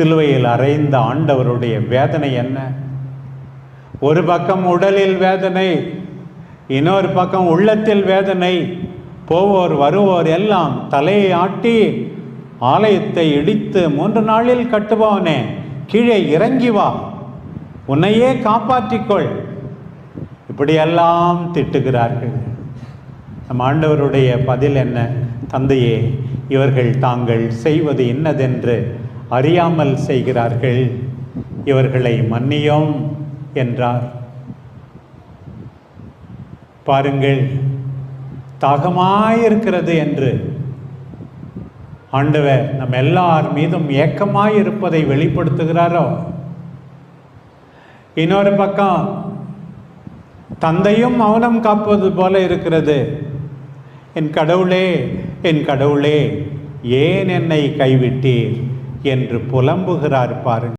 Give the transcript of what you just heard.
சிலுவையில் அறைந்த ஆண்டவருடைய வேதனை என்ன? ஒரு பக்கம் உடலில் வேதனை இன்னொரு பக்கம் உள்ளத்தில் வேதனை. போவோர் வருவோர் எல்லாம் தலையை ஆட்டி ஆலயத்தை இடித்து மூன்று நாளில் கட்டுபவனே கீழே இறங்கி வா. உன்னையே காப்பாற்றிக்கொள். இப்படியெல்லாம் திட்டுகிறார்கள். நம் ஆண்டவருடைய பதில் என்ன? தந்தையே இவர்கள் தாங்கள் செய்வது இன்னதென்று அறியாமல் செய்கிறார்கள். இவர்களை மன்னியோம் என்றார். பாருங்கள் தாகமாயிருக்கிறது என்று. ஆண்டவர் நம் எல்லார் மீதும் ஏக்கமாயிருப்பதை வெளிப்படுத்துகிறாரோ? இன்னொரு பக்கம் தந்தையும் மௌனம் காப்பது போல இருக்கிறது. என் கடவுளே என் கடவுளே ஏன் என்னை கைவிட்டீர்? என்று புலம்புகிறார் பாருங்கள்.